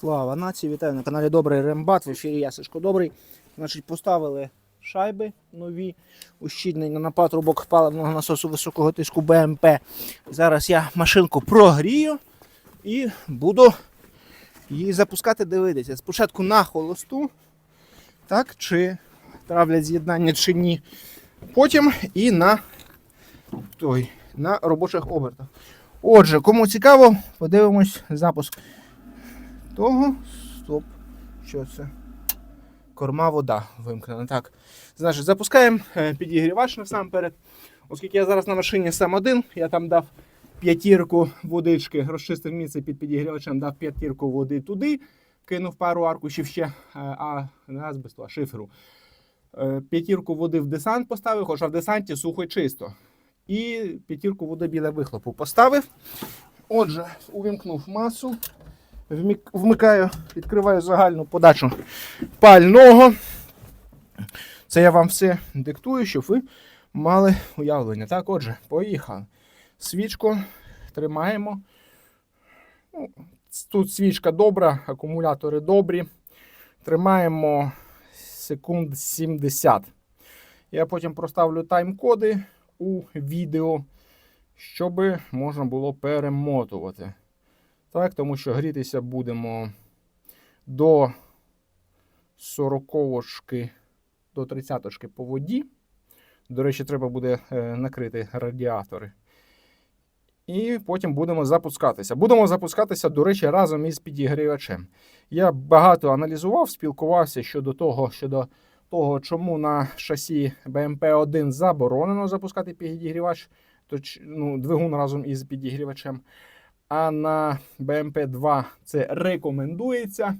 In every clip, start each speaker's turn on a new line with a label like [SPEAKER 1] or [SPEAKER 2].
[SPEAKER 1] Слава нації, вітаю на каналі Добрий Рембат. В ефірі я Сашко Добрий. Значить, поставили шайби нові ущільнення на патрубок паливного насосу високого тиску БМП. Зараз я машинку прогрію і буду її запускати, дивитися. Спочатку на холосту, так, чи травлять з'єднання, чи ні. Потім і на той, на робочих обертах. Отже, кому цікаво, подивимось запуск того. Стоп. Що це? Корма вода вимкнена. Так. Значить, запускаємо е, підігрівач насамперед. Оскільки я зараз на машині сам один, я там дав п'ятірку водички, розчистив місце під підігрівачем, дав п'ятірку води туди, кинув пару аркушів ще, е, а не азбесту, а шиферу. Е, П'ятірку води в десант поставив, хоча в десанті сухо і чисто. І п'ятірку води біля вихлопу поставив. Отже, увімкнув масу. Вмикаю, відкриваю загальну подачу пального. Це я вам все диктую, щоб ви мали уявлення. Так, отже, поїхали. Свічку тримаємо. Ну, Тут свічка добра, акумулятори добрі. Тримаємо секунд 70. Я потім проставлю тайм-коди у відео, щоб можна було перемотувати. Так, тому що грітися будемо до 40-шки, до 30-шки по воді. До речі, треба буде е, накрити радіатори. І потім будемо запускатися. Будемо запускатися, до речі, разом із підігрівачем. Я багато аналізував, спілкувався щодо того, щодо того, чому на шасі BMP-1 заборонено запускати підігрівач, точ, ну, двигун разом із підігрівачем. А на BMP-2 це рекомендується.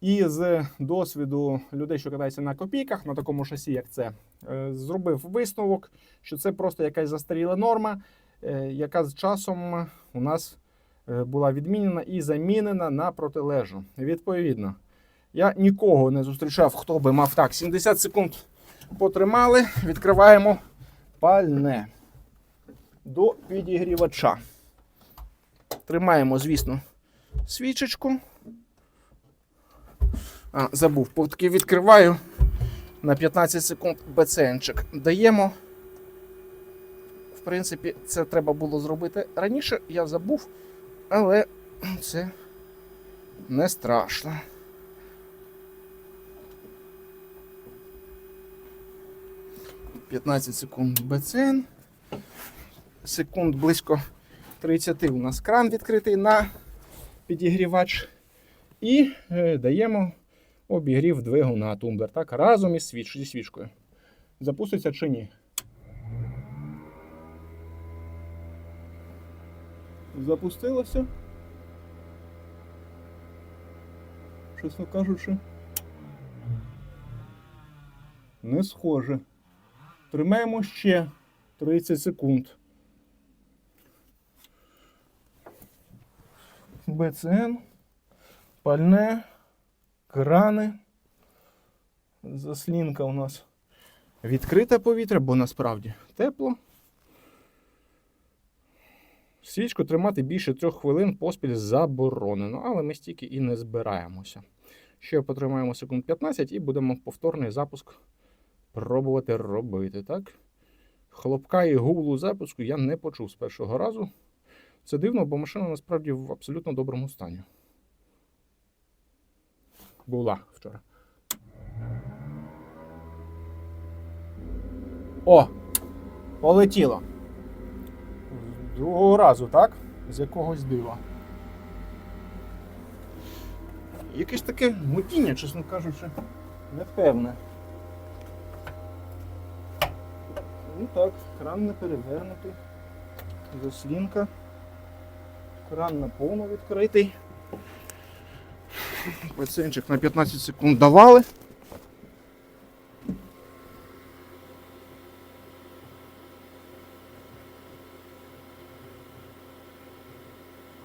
[SPEAKER 1] І з досвіду людей, що катаються на копійках, на такому шасі, як це, е, зробив висновок, що це просто якась застаріла норма, е, яка з часом у нас е, була відмінена і замінена на протилежну. Відповідно, я нікого не зустрічав, хто би мав так. 70 секунд потримали, відкриваємо пальне до підігрівача. Тримаємо, звісно, свічечку. А, забув, повтки відкриваю. На 15 секунд беценчик даємо. В принципі, це треба було зробити раніше, я забув, але це не страшно. П'ятнадцять секунд БЦН. Секунд близько 30 у нас кран відкритий на підігрівач. І е, даємо обігрів двигуна тумблер. Так, разом із свіч, зі свічкою. Запуститься чи ні? Запустилося. Чесно кажучи. Не схоже. Тримаємо ще 30 секунд. БЦН, пальне, крани. Заслінка у нас відкрите повітря, бо насправді тепло. Свічку тримати більше трьох хвилин поспіль заборонено, але ми стільки і не збираємося. Ще потримаємо секунд 15 і будемо повторний запуск пробувати робити. так? Хлопка і гулу запуску я не почув з першого разу. Це дивно, бо машина насправді в абсолютно доброму стані. Була вчора. О! Полетіло. З другого разу, так? З якогось дива. Якесь таке мутіння, чесно кажучи, непевне. Ну так, кран не перевернутий. Заслінка. Кран наповно відкритий. Пацинчик на 15 секунд давали.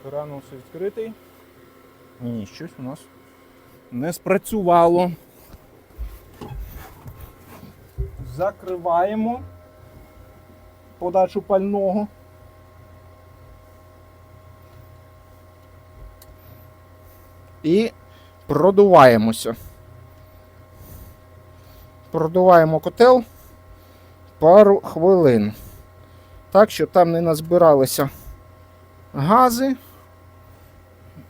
[SPEAKER 1] Кран нас відкритий. Ні, щось у нас не спрацювало. Закриваємо подачу пального. І продуваємося. Продуваємо котел пару хвилин. Так, щоб там не назбиралися гази,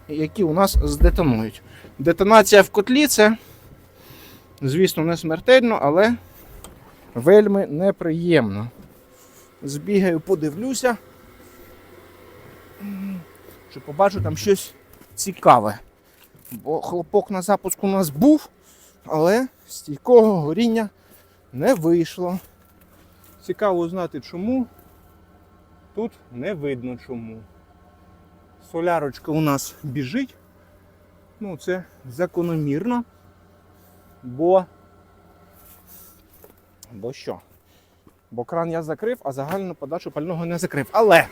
[SPEAKER 1] які у нас здетонують. Детонація в котлі це, звісно, не смертельно, але вельми неприємно. Збігаю, подивлюся, що побачу там щось цікаве. Бо хлопок на запуску у нас був, але стійкого горіння не вийшло. Цікаво знати чому. Тут не видно чому. Солярочка у нас біжить. Ну, це закономірно. Бо. Бо що? Бо кран я закрив, а загальну подачу пального не закрив. Але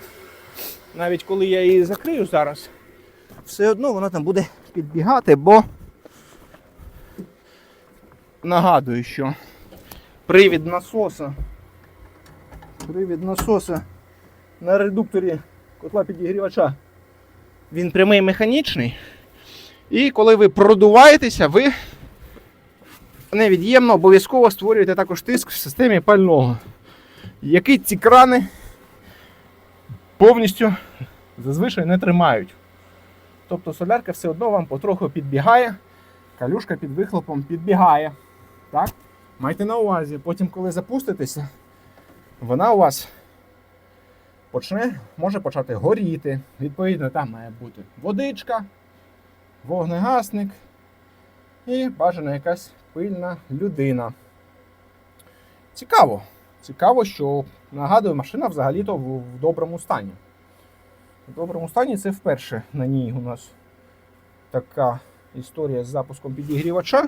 [SPEAKER 1] навіть коли я її закрию зараз, все одно вона там буде підбігати, бо нагадую, що привід насоса. Привід насоса на редукторі котла підігрівача. Він прямий механічний. І коли ви продуваєтеся, ви невід'ємно обов'язково створюєте також тиск в системі пального, який ці крани повністю зазвичай не тримають. Тобто солярка все одно вам потроху підбігає, калюшка під вихлопом підбігає. Так? Майте на увазі, потім, коли запуститеся, вона у вас почне, може почати горіти. Відповідно, там має бути водичка, вогнегасник і бажана якась пильна людина. Цікаво. Цікаво, що нагадую, машина взагалі-то в, доброму стані. В доброму стані це вперше на ній у нас така історія з запуском підігрівача.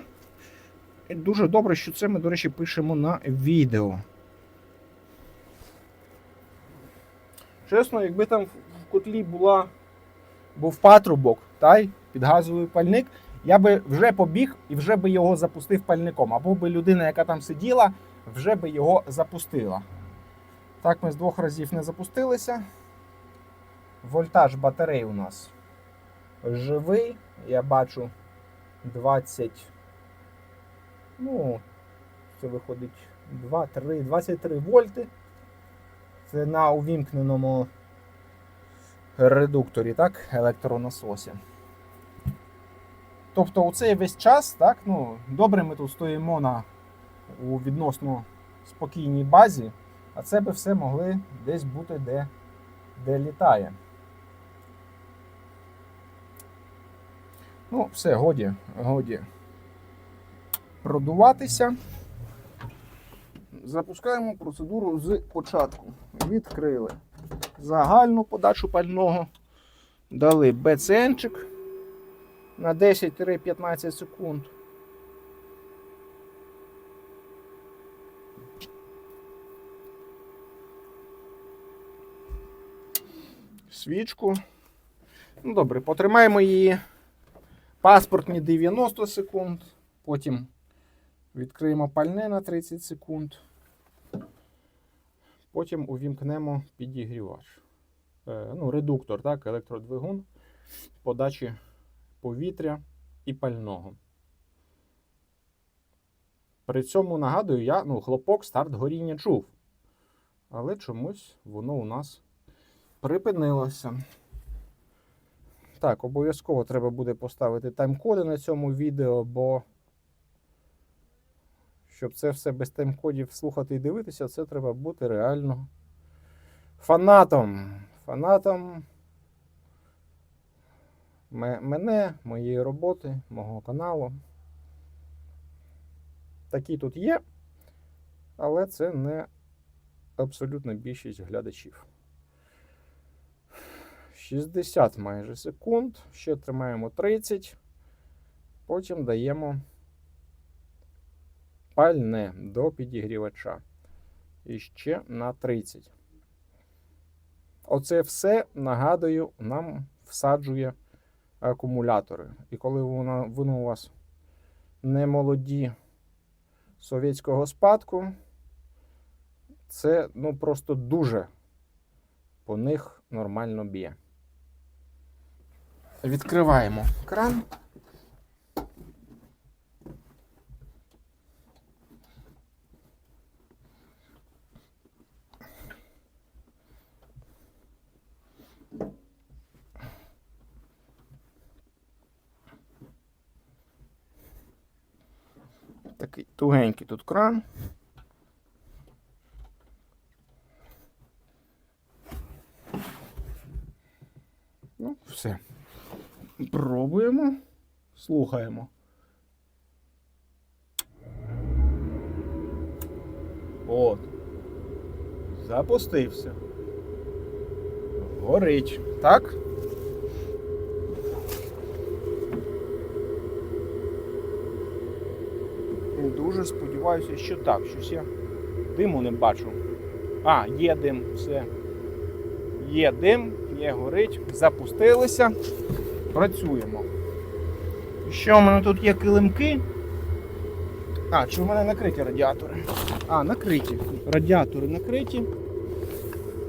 [SPEAKER 1] І дуже добре, що це ми, до речі, пишемо на відео. Чесно, якби там в котлі була, був патрубок та й підгазовий пальник, я би вже побіг і вже би його запустив пальником. Або би людина, яка там сиділа, вже би його запустила. Так, ми з двох разів не запустилися. Вольтаж батарей у нас живий. Я бачу 20. Ну, це виходить 2, 3, 23 вольти. Це на увімкненому редукторі, так, електронасосі. Тобто у цей весь час, так, ну, добре ми тут стоїмо на у відносно спокійній базі, а це би все могли десь бути, де, де літає. Ну, все, годі, годі продуватися. Запускаємо процедуру з початку. Відкрили загальну подачу пального. Дали БЦНчик на 10-15 секунд. Свічку. Ну добре, потримаємо її паспортні 90 секунд. Потім відкриємо пальне на 30 секунд. Потім увімкнемо підігрівач. Е, ну, редуктор, так, електродвигун подачі повітря і пального. При цьому нагадую, я ну, хлопок старт горіння чув. Але чомусь воно у нас припинилося. Так, обов'язково треба буде поставити тайм-коди на цьому відео, бо щоб це все без тайм-кодів слухати і дивитися, це треба бути реально фанатом. Фанатом ме- мене, моєї роботи, мого каналу. Такі тут є, але це не абсолютна більшість глядачів. 60 майже секунд. Ще тримаємо 30. Потім даємо пальне до підігрівача. І ще на 30. Оце все, нагадую, нам всаджує акумулятори. І коли вона, вони у вас не молоді совєтського спадку, це ну, просто дуже по них нормально б'є відкриваємо кран. Такий тугенький тут кран. Пробуємо, слухаємо. От. Запустився. Горить. Так? Дуже сподіваюся, що так. Щось я диму не бачу. А, є дим, все. Є дим, є горить. Запустилися. Працюємо. Що у мене тут є килимки? А, чи в мене накриті радіатори? А, накриті. Радіатори накриті.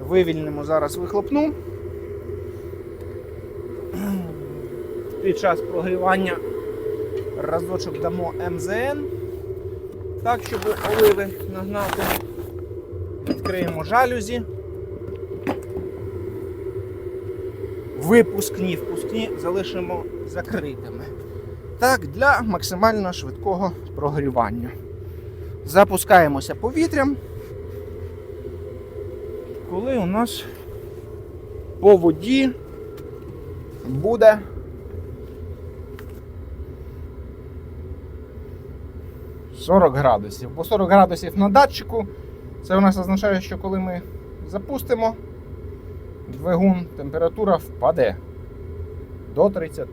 [SPEAKER 1] Вивільнимо зараз вихлопну. Під час прогрівання разочок дамо МЗН. Так, щоб оливи нагнати. Відкриємо жалюзі. Випускні, впускні залишимо закритими. Так, для максимально швидкого прогрівання. Запускаємося повітрям. Коли у нас по воді буде «40 градусів. Бо 40 градусів на датчику це у нас означає, що коли ми запустимо двигун, температура впаде до 30.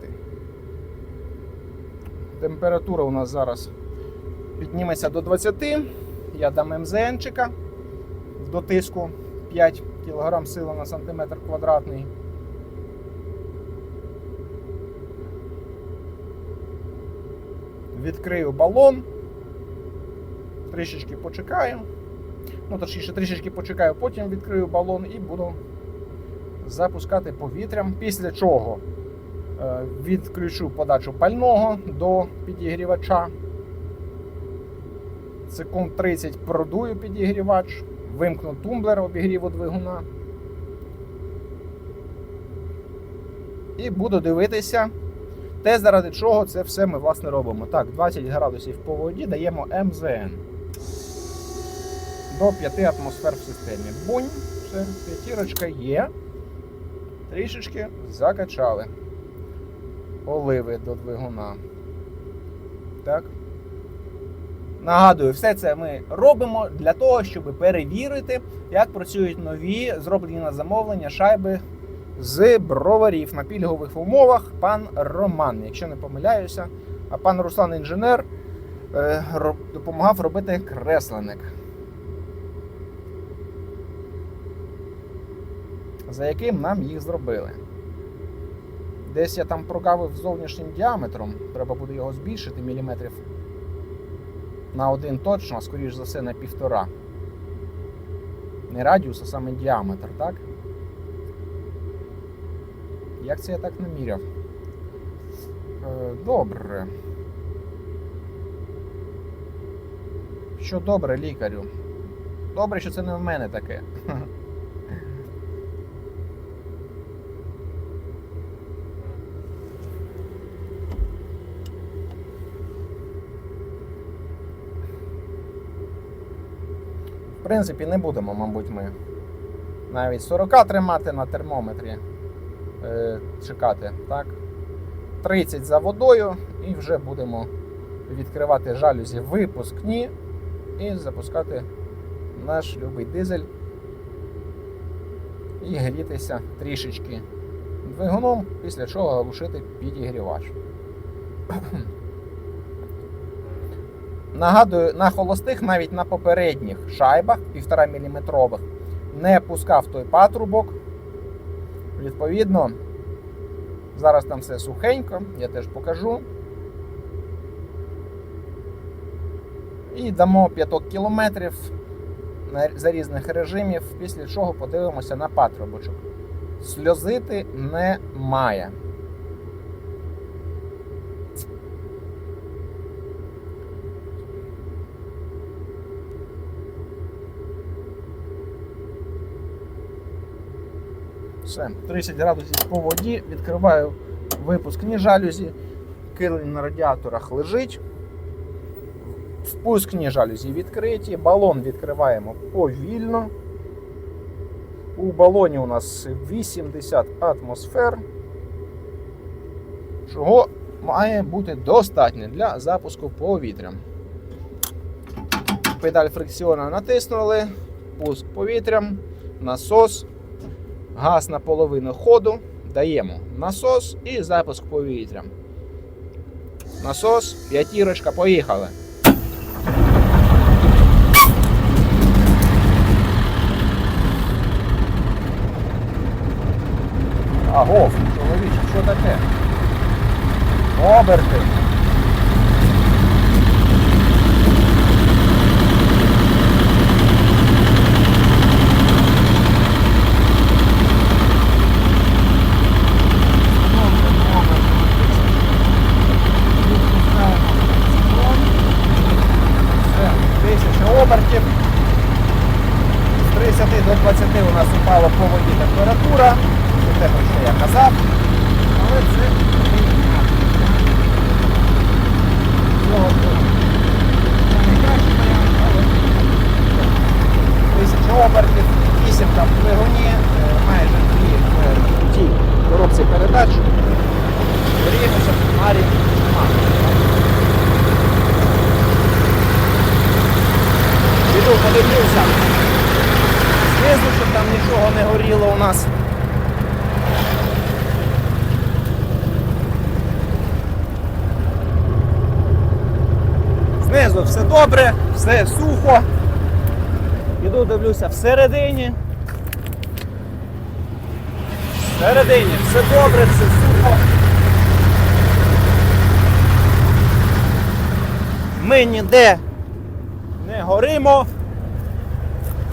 [SPEAKER 1] Температура у нас зараз підніметься до 20. Я дам МЗНчика до тиску 5 кг сили на сантиметр квадратний. Відкрию балон. Трішечки почекаю. Ну, точніше, трішечки почекаю, потім відкрию балон і буду запускати повітрям. Після чого е, відключу подачу пального до підігрівача. Секунд 30 продую підігрівач, вимкну тумблер обігріву двигуна. І буду дивитися, те, заради чого це все ми власне робимо. Так, 20 градусів по воді даємо МЗН. До 5 атмосфер в системі. Бунь, все, п'ятірочка є. Трішечки закачали оливи до двигуна. Так. Нагадую, все це ми робимо для того, щоб перевірити, як працюють нові зроблені на замовлення шайби з броварів на пільгових умовах. Пан Роман, якщо не помиляюся, а пан Руслан інженер е, допомагав робити кресленик. За яким нам їх зробили. Десь я там прогавив зовнішнім діаметром, треба буде його збільшити міліметрів на один точно, а скоріш за все на півтора. Не радіус, а саме діаметр, так? Як це я так наміряв? Е, добре. Що добре, лікарю? Добре, що це не в мене таке. В принципі, не будемо, мабуть, ми навіть 40 тримати на термометрі, е, чекати, так? 30 за водою і вже будемо відкривати жалюзі випускні і запускати наш любий дизель і грітися трішечки двигуном, після чого глушити підігрівач. Нагадую, на холостих, навіть на попередніх шайбах 1,5 мм не пускав той патрубок. Відповідно, зараз там все сухенько, я теж покажу. І дамо 5 кілометрів за різних режимів, після чого подивимося на патрубочок. Сльозити немає. Все, 30 градусів по воді, відкриваю випускні жалюзі, килень на радіаторах лежить. Впускні жалюзі відкриті, балон відкриваємо повільно. У балоні у нас 80 атмосфер, чого має бути достатньо для запуску повітря. Педаль фрикціона натиснули, пуск повітрям, насос, газ на половину ходу, даємо насос і запуск повітря. Насос, п'ятірочка, поїхали. Агов, чоловіче, що таке? Оберти. Все, Тисяча обертів. З 30 до 20 у нас упала по воді температура. Це те, про що я казав. Але це Цього це найкращий варіант, але тисяча обертів, 8 там в двигуні, е, майже дві в тій коробці передач. Рівнуся, Марі, Піду подивлюся. Знизу, щоб там нічого не горіло у нас. Знизу все добре, все сухо. Іду дивлюся всередині. Всередині все добре, все сухо. Ми ніде не горимо.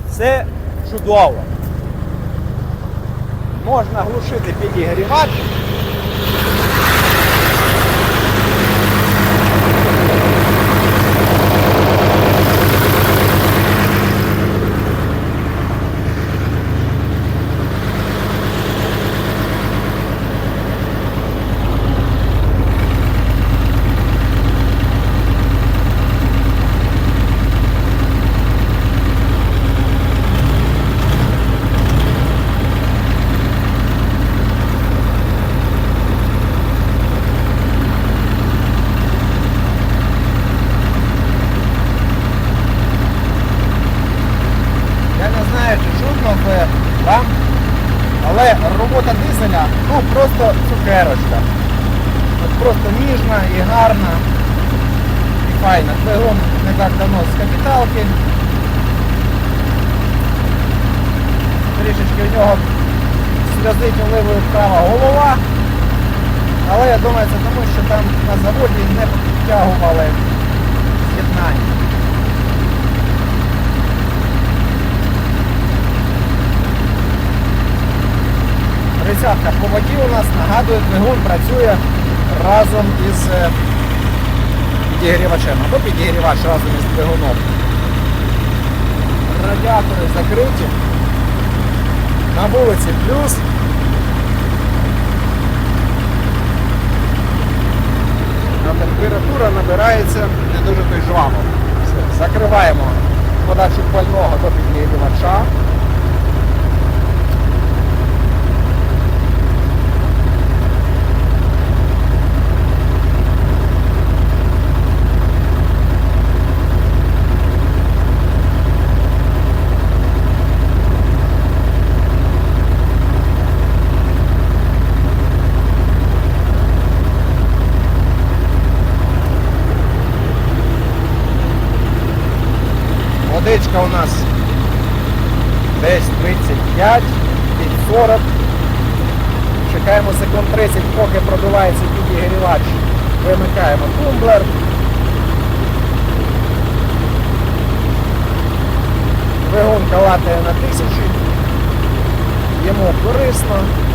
[SPEAKER 1] Все чудово. Можна глушити підігрівач. Я не знаю, чи чутно це вам, але робота дизеля ну просто цукерочка. От просто ніжна і гарна, і файна. Двигун не так давно з. Трішечки в нього сльозить оливою права голова. Але я думаю, це тому, що там на заводі не підтягували з'єднання. Тридцятка по воді у нас нагадує, двигун працює разом із е, підігрівачем або підігрівач разом із двигуном. Радіатори закриті. На вулиці плюс. А температура набирається не дуже той жваво. Закриваємо подачу пального до підігрівача. Водичка у нас десь 35, під 40. Чекаємо секунд 30, поки продувається підігрівач. Вимикаємо тумблер. Двигун калатає на тисячі. Йому корисно.